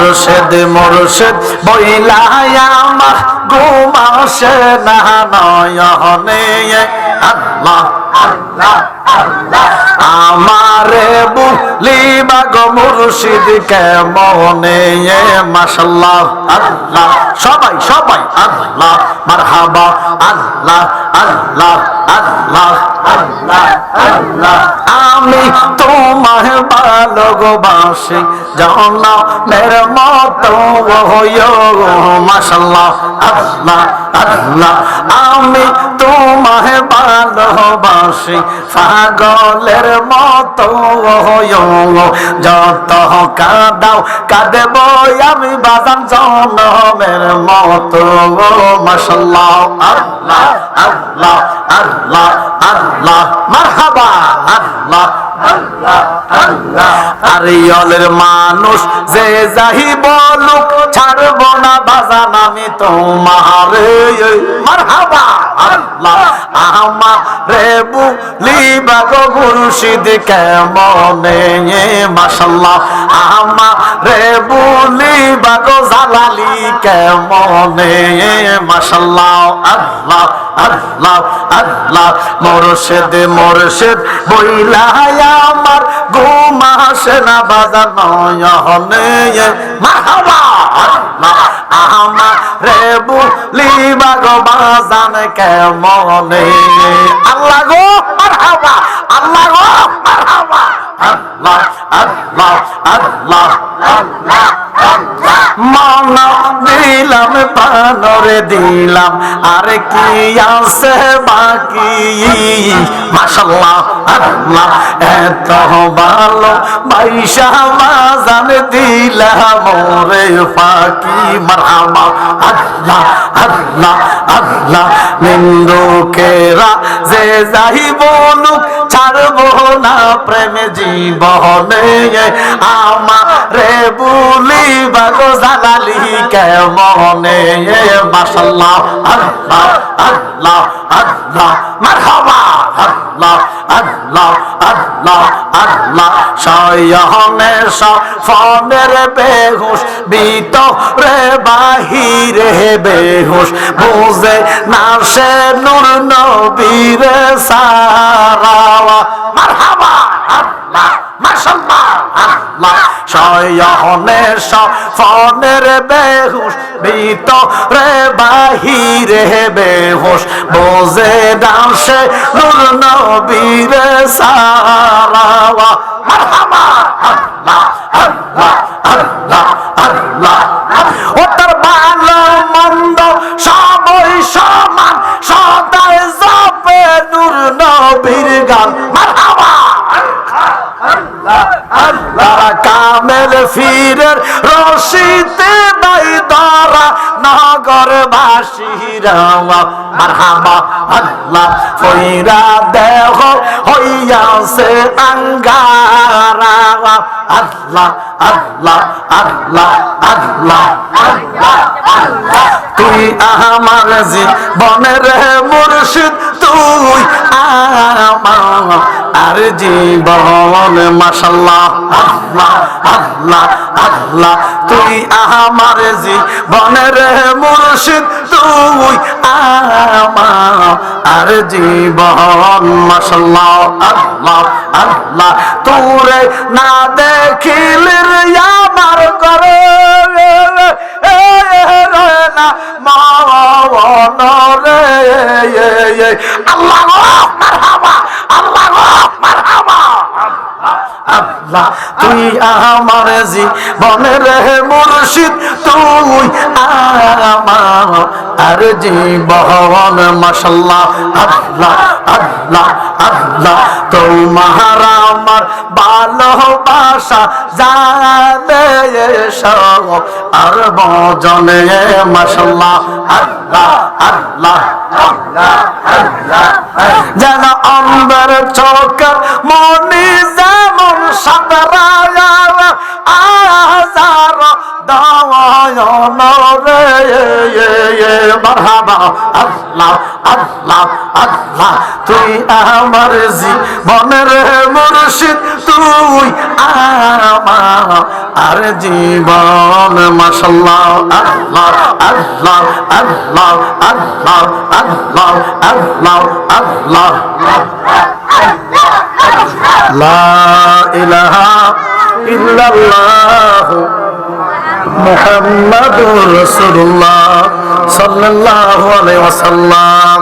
মুর্শিদ মুর্শিদ বইলাই আমার ঘুমাসে না নয়নে। আল্লাহ আল্লাহ আল্লাহ। আমারে বুলিবা গো মুর্শিদ, কেমনে? মাশাল্লাহ, আল্লাহ। সবাই সবাই, আল্লাহ। মারহাবা, আল্লাহ আল্লাহ আল্লাহ। আমি তোমায় ভালোবাসি, জানা মের মতো আমি তোমায় ভালোবাসি, পাগলের মতো যত কাদাও, কাঁদেব, আমি বাজান জনমের মতো মাশাল্লাহ আল্লাহ আল্লাহ আল্লাহ আল্লাহ। মারহাবা আল্লাহ আল্লাহ আল্লাহ। আরিয়লের মানুষ যে যাহিব ছাড়ব না বাজান আমি তোমার মারহাবা, আল্লাহ। মাশাল্লাহ। আমারে বুলিবা গো আমার ঘুম আসে না বাজার নয়নে। মারহাবা। আল্লাহ আমারে বুলিবা গো বাজান কেমনে? আল্লাহ গো, মারহাবা, আল্লাহ গো, মারহাবা। আল্লাহ আল্লাহ আল্লাহ আল্লাহ। মন পানরে দিলাম। আর কি আছে বাকি? মাশাল্লাহ এত ভালো বাইশা দিলাম রে আল্লাহ আল্লাহ আল্লাহ, নিন্দুকেরা যে ছাড়বো না। জীবনে আমারে বুলি বাগো জালালি, কেমনে? মাশাল্লাহ, আল্লাহ আল্লাহ আল্লাহ, মারহাবা, আল্লাহ আল্লাহ আল্লাহ আল্লাহ। সয়নে সফনের বেহুশ বাহিরে বেহুশ। বুঝে না সে নূর নবীরে সারা মারহাবা। আল্লাহ মাশাল্লাহ আল্লাহ সয়নে সফনের বেহুশ ভিতরে বেহুশ বোঝে ডাসে নূর নবীরে সারা মারহাবা আল্লাহ আল্লাহ আল্লাহ আল্লাহ ও তার ভালো মন্দ সবই সমান সদাই জপে নূর নবীর গান love. আল্লাহ কামেল ফিরের রশিতে বাই দরা নগর বাসিরা মারহাবা। আল্লাহ ফইরা দেহ হইয়াছে আঙ্গারা। আল্লাহ আল্লাহ আল্লাহ আল্লাহ আল্লাহ আল্লাহ। তুই আমার জীবনের মুর্শিদ, তুই আমার আর জীবন মাশাল্লাহ আল্লাহ আল্লাহ আল্লাহ তুই আমার জীবনের মুর্শিদ তুই আমার জীবন মাশাল্লাহ আল্লাহ আল্লাহ তোরে না দেখিলে আমার করে না মনরে আল্লাহ মারহাবা আল্লাহ মারহাবা আল্লাহ, তুই আমার জীবনের মুর্শিদ, তুই আমার আর জীবন, মাশাল্লাহ, আল্লাহ আল্লাহ আল্লাহ, তোমার আমার ভালোবাসা জানে সব আর বজনে, মাশাল্লাহ আল্লাহ আল্লাহ আল্লাহ আল্লাহ। যেন অন্ধের চোখ মনি আল্লাহ আল্লাহ আল্লাহ, তুই আমার জীবনের মুর্শিদ, তুই আমার আর জীবন মাশাল্লাহ আল্লাহ আল্লাহ আল্লাহ আল্লাহ আল্লাহ আল্লাহ আল্লাহ। লা ইলাহা ইল্লাল্লাহ। মুহাম্মাদুর রসুল্লাহ সাল্লাহ আলাই ওয়াসাল্লাম।